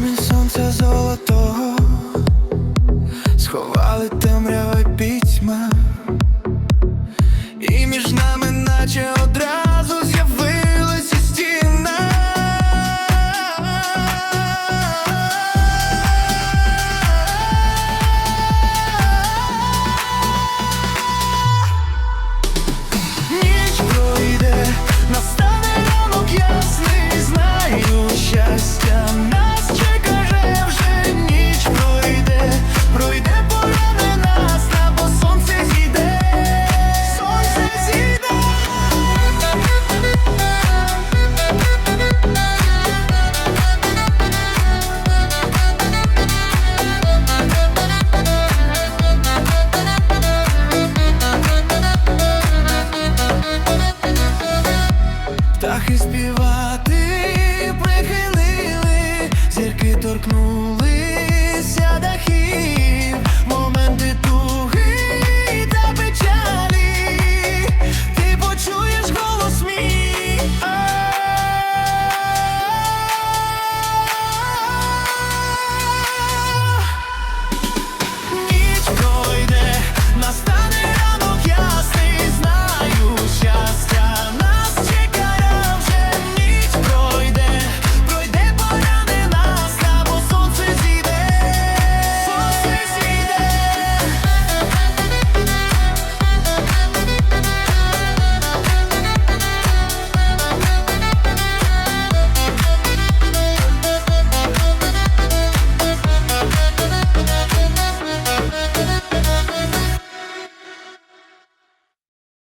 Промінь сонця золотого сховали темрява пітьма, і між нами, наче одразу з'явилася стіна. Ніч пройде, настане ранок ясний. пташки співати прихилили, зірки торкнулися.